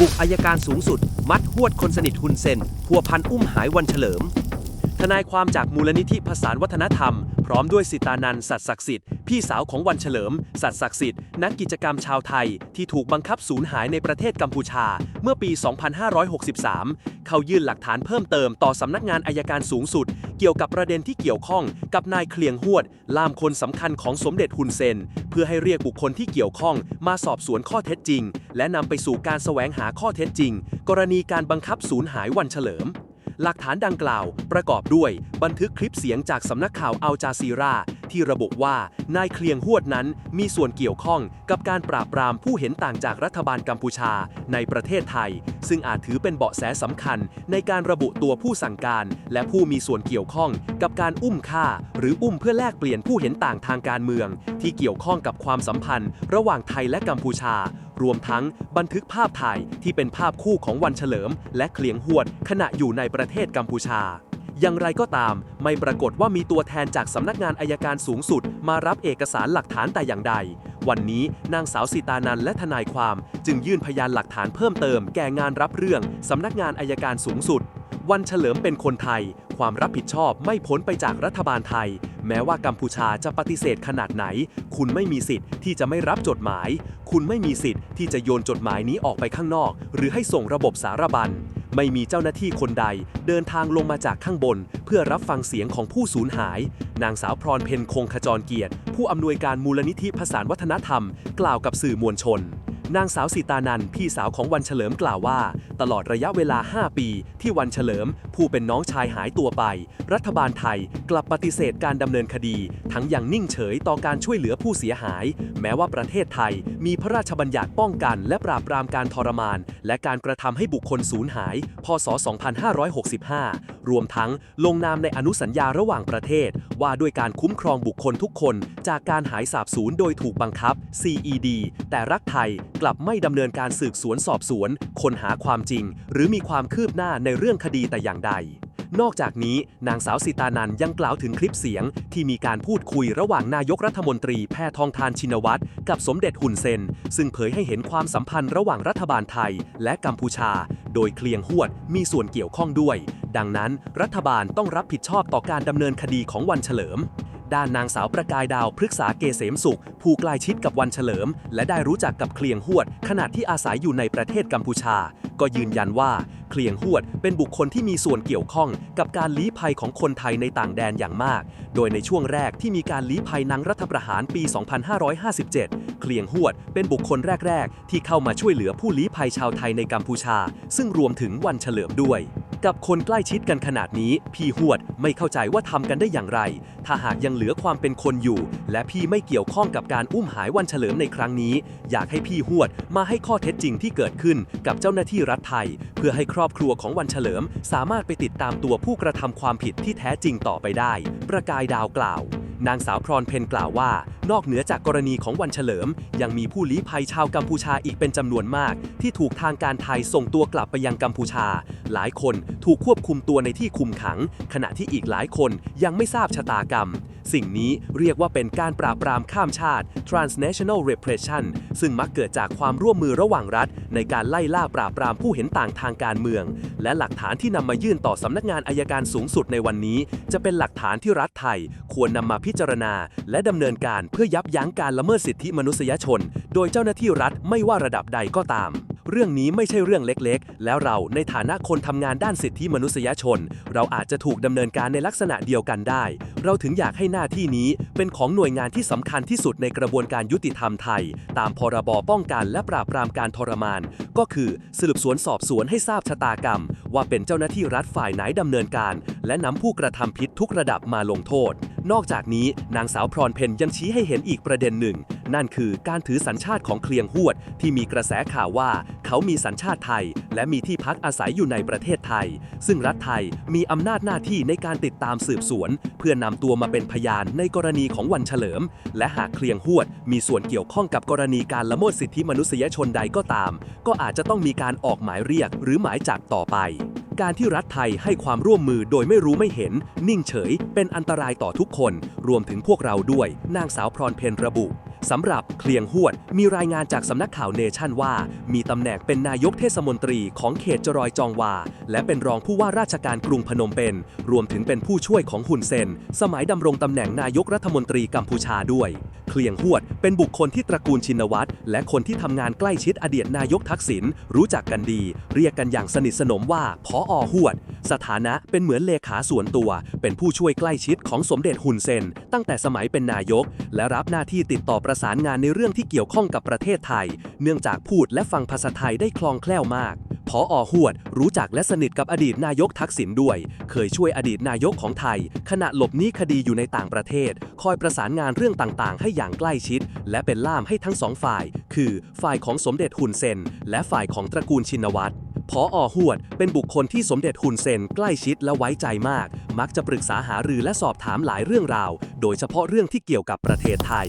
บุกอายการสูงสุด มัดหวดคนสนิทฮุนเซนพัวพันอุ้มหายวันเฉลิม ทนายความจากมูลนิธิผสาวัฒนธรรม พร้อมด้วยสิตานันสัตศักดิ์สิทธิ์พี่สาวของวันเฉลิม สัตศักดิ์สิทธิ์นักกิจกรรมชาวไทย ที่ถูกบังคับสูญหายในประเทศกัมพูชา เมื่อปี 2563 เขายื่นหลักฐานเพิ่มเติมต่อสำนักงานอายการสูงสุด กี่ยวกับประเด็นที่เกี่ยวข้องกับนายเคลียงหวด ล่ามคนสำคัญของสมเด็จฮุนเซน เพื่อให้เรียกบุคคลที่เกี่ยวข้องมาสอบสวนข้อเท็จจริง และนำไปสู่การแสวงหาข้อเท็จจริง กรณีการบังคับสูญหายวันเฉลิมหลักฐานดังกล่าว ประกอบด้วย บันทึกคลิปเสียงจากสำนักข่าวอัลจาซีรา ที่ระบุว่านายเคลียงหวดนั้นมีส่วนเกี่ยวข้องกับการปราบปรามผู้เห็นต่างจากรัฐบาลกัมพูชาในประเทศไทย ซึ่งอาจถือเป็นเบาะแสสำคัญในการระบุตัวผู้สั่งการ และผู้มีส่วนเกี่ยวข้องกับการอุ้มฆ่า หรืออุ้มเพื่อแลกเปลี่ยนผู้เห็นต่างทางการเมือง ที่เกี่ยวข้องกับความสัมพันธ์ ระหว่างไทยและกัมพูชา รวมทั้งบันทึกภาพถ่ายที่เป็นภาพคู่ของวันเฉลิม และเคลียงหวดขณะอยู่ในประเทศกัมพูชา อย่างไรก็ตาม ไม่ปรากฏว่ามีตัวแทนจากสำนักงานอายการสูงสุด มารับเอกสารหลักฐานแต่อย่างใด วันนี้นางสาวสีตานันและทนายความ จึงยื่นพยานหลักฐานเพิ่มเติมแก่งานรับเรื่องสำนักงานอายการสูงสุด วันเฉลิมเป็นคนไทย ความรับผิดชอบไม่พ้นไปจากรัฐบาลไทย แม้ว่ากัมพูชาจะปฏิเสธขนาดไหน คุณไม่มีสิทธิ์ที่จะไม่รับจดหมาย คุณไม่มีสิทธิ์ที่จะโยนจดหมายนี้ออกไปข้างนอก หรือให้ส่งระบบสารบัญ ไม่มีเจ้าหน้าที่คนใดเดินทางลงมาจากข้างบน เพื่อรับฟังเสียงของผู้สูญหาย นางสาวพรเพนคงขจรเกียรติ ผู้อำนวยการมูลนิธิผสานวัฒนธรรม กล่าวกับสื่อมวลชน นางสาวสีตานันพี่สาวของวันเฉลิมกล่าวว่า ตลอดระยะเวลา 5 ปี ที่วันเฉลิม ผู้เป็นน้องชายหายตัวไป รัฐบาลไทยกลับปฏิเสธการดำเนินคดี ทั้งยังนิ่งเฉยต่อการช่วยเหลือผู้เสียหาย แม้ว่าประเทศไทย มีพระราชบัญญัติป้องกันและปราบปรามการทรมาน และการกระทำให้บุคคลสูญหาย พศ 2565 รวมทั้งลงนามในอนุสัญญาระหว่างประเทศ ว่าด้วยการคุ้มครองบุคคลทุกคน จากการหายสาบสูญโดยถูกบังคับ CED แต่รัฐไทยลับไม่ดำเนินการสืบสวนสอบสวนค้นหาความจริง หรือมีความคืบหน้าในเรื่องคดีแต่อย่างใด นอกจากนี้ นางสาวสิตานันยังกล่าวถึงคลิปเสียง ที่มีการพูดคุยระหว่างนายกรัฐมนตรีแพทองทานชินวัตรกับสมเด็จฮุนเซน ซึ่งเผยให้เห็นความสัมพันธ์ระหว่างรัฐบาลไทย และกัมพูชา โดยเคลียงหวดมีส่วนเกี่ยวข้องด้วย ดังนั้น รัฐบาลต้องรับผิดชอบต่อการดำเนินคดีของวันเฉลิม ด้านนางสาวประกายดาวพฤกษาเกษมสุข ผู้ใกล้ชิดกับวันเฉลิม และได้รู้จักกับเคลียงหวด ขณะที่อาศัยอยู่ในประเทศกัมพูชา ก็ยืนยันว่าเคลียงหวดเป็นบุคคลที่มีส่วนเกี่ยวข้องกับการลี้ภัยของคนไทยในต่างแดนอย่างมาก โดยในช่วงแรกที่มีการลี้ภัยนังรัฐประหารปี 2557 เคลียงหวดเป็นบุคคลแรก ๆ ที่เข้ามาช่วยเหลือผู้ลี้ภัยชาวไทยในกัมพูชา ซึ่งรวมถึงวันเฉลิมด้วย กับคนใกล้ชิดกันขนาดนี้ พี่หวดไม่เข้าใจว่าทำกันได้อย่างไร ถ้าหากยังเหลือความเป็นคนอยู่ และพี่ไม่เกี่ยวข้องกับการอุ้มหายวันเฉลิมในครั้งนี้ อยากให้พี่หวดมาให้ข้อเท็จจริงที่เกิดขึ้นกับเจ้าหน้าที่รัฐไทย เพื่อให้ครอบครัวของวันเฉลิม สามารถไปติดตามตัวผู้กระทำความผิดที่แท้จริงต่อไปได้ ประกายดาวกล่าว นางสาวพรนเพนกล่าวว่า นอกเหนือจากกรณีของวันเฉลิม ยังมีผู้ลี้ภัยชาวกัมพูชาอีกเป็นจำนวนมาก ที่ถูกทางการไทยส่งตัวกลับไปยังกัมพูชา หลายคนถูกควบคุมตัวในที่คุมขัง ขณะที่อีกหลายคนยังไม่ทราบชะตากรรม สิ่งนี้เรียกว่าเป็นการปราบปรามข้ามชาติ transnational repression ซึ่งมักเกิดจากความร่วมมือระหว่างรัฐ ในการไล่ล่าปราบปรามผู้เห็นต่างทางการเมือง และหลักฐานที่นำมายื่นต่อสำนักงานอายการสูงสุดในวันนี้ จะเป็นหลักฐานที่รัฐไทย ควรนำมาพิจารณา และดำเนินการเพื่อยับยั้งการละเมิดสิทธิมนุษยชน โดยเจ้าหน้าที่รัฐไม่ว่าระดับใดก็ตาม เรื่องนี้ไม่ใช่เรื่องเล็กๆ แล้วเราในฐานะคนทำงานด้านสิทธิมนุษยชน เราอาจจะถูกดำเนินการในลักษณะเดียวกันได้ เราถึงอยากให้หน้าที่นี้เป็นของหน่วยงานที่สำคัญที่สุดในกระบวนการยุติธรรมไทย ตามพรบป้องกันและปราบปรามการทรมาน ก็คือสืบสวนสอบสวนให้ทราบชะตากรรม ว่าเป็นเจ้าหน้าที่รัฐฝ่ายไหนดำเนินการ และนำผู้กระทำผิดทุกระดับมาลงโทษ นอกจากนี้นางสาวพรเพนยังชี้ให้เห็นอีกประเด็นหนึ่ง นั่นคือการถือสัญชาติของเคลียงหวด ที่มีกระแสข่าวว่า เขามีสัญชาติไทย และมีที่พักอาศัยอยู่ในประเทศไทย ซึ่งรัฐไทยมีอำนาจหน้าที่ในการติดตามสืบสวน เพื่อนำตัวมาเป็นพยานในกรณีของวันเฉลิม และหากเคลียงหวด มีส่วนเกี่ยวข้องกับกรณีการละเมิดสิทธิมนุษยชนใดก็ตาม ก็อาจจะต้องมีการออกหมายเรียกหรือหมายจับต่อไป การที่รัฐไทยให้ความร่วมมือโดยไม่รู้ไม่เห็น นิ่งเฉย เป็นอันตรายต่อทุกคน รวมถึงพวกเราด้วย นางสาวพรเพนระบุ สำหรับเคลียงหวด มีรายงานจากสำนักข่าวเนชั่นว่า มีตำแหน่งเป็นนายกเทศมนตรีของเขตจรอยจองวา และเป็นรองผู้ว่าราชการกรุงพนมเปญรวมถึงเป็นผู้ช่วยของฮุนเซน สมัยดำรงตำแหน่งนายกรัฐมนตรีกัมพูชาด้วย เคลียงหวด เป็นบุคคลที่ตระกูลชินวัตรและคนที่ทำงานใกล้ชิดอดีตนายกทักษิณรู้จักกันดี เรียกกันอย่างสนิทสนมว่าพออหวด สถานะเป็นเหมือนเลขาส่วนตัว เป็นผู้ช่วยใกล้ชิดของสมเด็จฮุนเซน ตั้งแต่สมัยเป็นนายก และรับหน้าที่ติดต่อประประสานงานในเรื่องที่เกี่ยวข้องกับประเทศไทย เนื่องจากพูดและฟังภาษาไทยได้คล่องแคล่วมากพออหวด รู้จักและสนิทกับอดีตนายกทักษิณด้วย เคยช่วยอดีตนายกของไทย ขณะหลบหนีคดีอยู่ในต่างประเทศ คอยประสานงานเรื่องต่างๆ ให้อย่างใกล้ชิด และเป็นล่ามให้ทั้งสองฝ่าย คือฝ่ายของสมเด็จฮุนเซน และฝ่ายของตระกูลชินวัตรพออหวด เป็นบุคคลที่สมเด็จฮุนเซนใกล้ชิดและไว้ใจมาก มักจะปรึกษาหารือและสอบถามหลายเรื่องราว โดยเฉพาะเรื่องที่เกี่ยวกับประเทศไทย